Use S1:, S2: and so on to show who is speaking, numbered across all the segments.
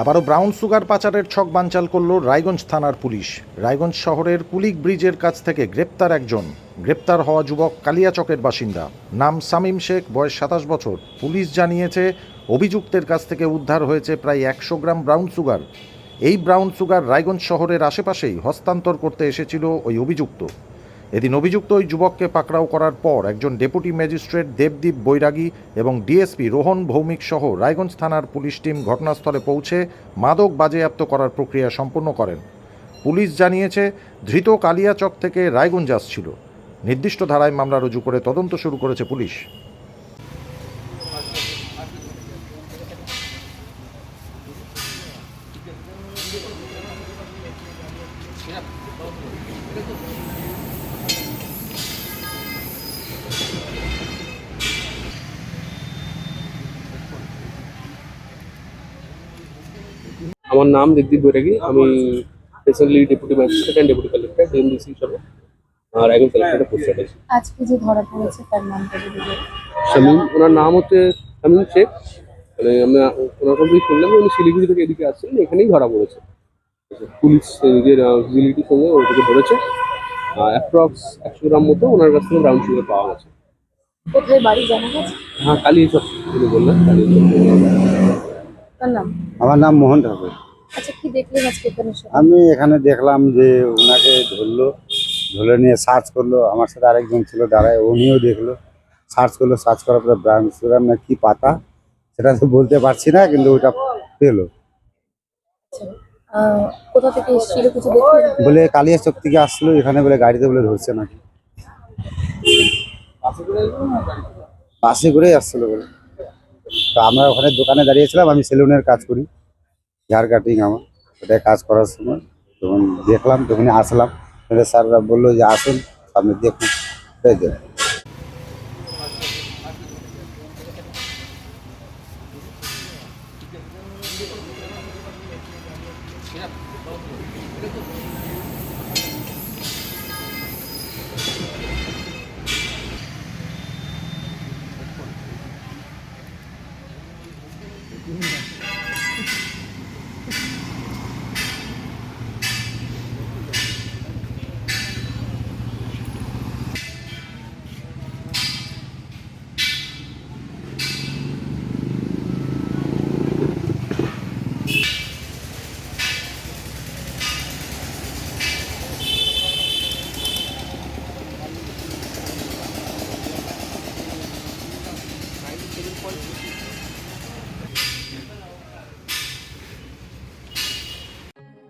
S1: আবারও brown sugar পাচারের ছক বানচাল করল রায়গঞ্জ থানার পুলিশ। রায়গঞ্জ শহরের কুলিক ব্রিজের কাছ থেকে গ্রেপ্তার একজন। গ্রেপ্তার হওয়া যুবক কালিয়াচকের বাসিন্দা। নাম সামিম শেখ, বয়স সাতাশ বছর। পুলিশ জানিয়েছে, অভিযুক্তের কাছ থেকে উদ্ধার হয়েছে প্রায় একশো গ্রাম ব্রাউন সুগার। এই ব্রাউন সুগার রায়গঞ্জ শহরের আশেপাশেই হস্তান্তর করতে এসেছিল ওই অভিযুক্ত। এদিন অভিযুক্ত ওই যুবককে পাকড়াও করার পর একজন ডেপুটি ম্যাজিস্ট্রেট দেবদীপ বৈরাগী এবং ডিএসপি রোহন ভৌমিক সহ রায়গঞ্জ থানার পুলিশ টিম ঘটনাস্থলে পৌঁছে মাদক বাজেয়াপ্ত করার প্রক্রিয়া সম্পন্ন করেন। পুলিশ জানিয়েছে, ধৃত কালিয়াচক থেকে রায়গঞ্জ আসছিল। নির্দিষ্ট ধারায় মামলা রুজু করে তদন্ত শুরু করেছে পুলিশ।
S2: আমার নাম দেবদীপ বৈরাগী। আমি recently deputy magistrate and deputy collector DMDC হিসাবে। আর একজন কালেক্টরের পোস্টেড আছি
S3: আজকে যে ধরা পড়েছে তার বলেন।
S2: শামীম ওনার নাম হচ্ছে শামীম শেখ। মানে আমরা ওনার কাছ থেকে শুনলাম উনি শিলিগুড়ি থেকে এদিকে আসছিলেন এখানেই ধরা পড়েছে। পুলিশ নিজের ভিজিলিটির সঙ্গে ওটাকে ধরেছে। অ্যাপ্রক্স একশো গ্রাম মতো ওনার কাছ থেকে ব্রাউন সুগার পাওয়া গেছে।
S3: কোথায় বাড়ি জানা গেছে?
S2: হ্যাঁ কালি সব তিনি বললেন কালি
S3: নাম?
S4: আমার নাম মোহন ঠাকুর।
S3: আচ্ছা কি দেখলেন আজকে এখানে
S4: আমি এখানে দেখলাম যে ওনাকে ধরলো ধরে নিয়ে সার্চ করল আমার সাথে আরেকজন ছিল দাঁড়ায় উনিও দেখল। সার্চ করল সার্চ করার পরে সুগার না কি পাতা? সেটা তো বলতে পারছি না কিন্তু ওটা পেল।
S3: আচ্ছা, কোথা থেকে এসেছিল কিছু দেখলেন?
S4: বলে কালিয়া চক থেকে আসলো এখানে বলে গাড়িতে বলে ধরছে নাকি। বাসে করেই আসছিল বলে। তো আমরা ওখানে দোকানে দাঁড়িয়েছিলাম আমি সেলুনের কাজ করি হেয়ার কাটিং আমার ওটাই কাজ করার সময় তখন দেখলাম তখনই আসলাম তাহলে স্যাররা বললো যে আসুন সামনে দেখুন তাই তো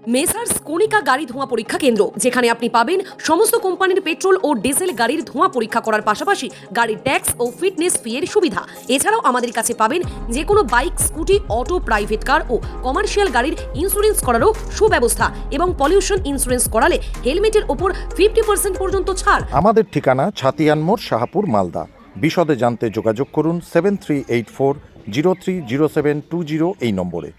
S5: মেসার্স কণিকা গাড়ি ধোঁয়া পরীক্ষা কেন্দ্র, যেখানে আপনি পাবেন সমস্ত কোম্পানির পেট্রোল ও ডিজেল গাড়ির ধোঁয়া পরীক্ষা করার পাশাপাশি গাড়ির ট্যাক্স ও ফিটনেস ফি এর সুবিধা। এছাড়াও আমাদের কাছে পাবেন যে কোনো bike, scooty, auto, private car ও কমার্শিয়াল গাড়ির ইন্স্যুরেন্স করারও সুব্যবস্থা এবং পলিউশন ইন্স্যুরেন্স করালে হেলমেটের ওপর ফিফটি পার্সেন্ট পর্যন্ত ছাড়।
S1: আমাদের ঠিকানা ছাতিয়ানমোড় শাহাপুর, মালদা। বিশদে জানতে যোগাযোগ করুন seven three eight four zero three zero seven two zero এই নম্বরে।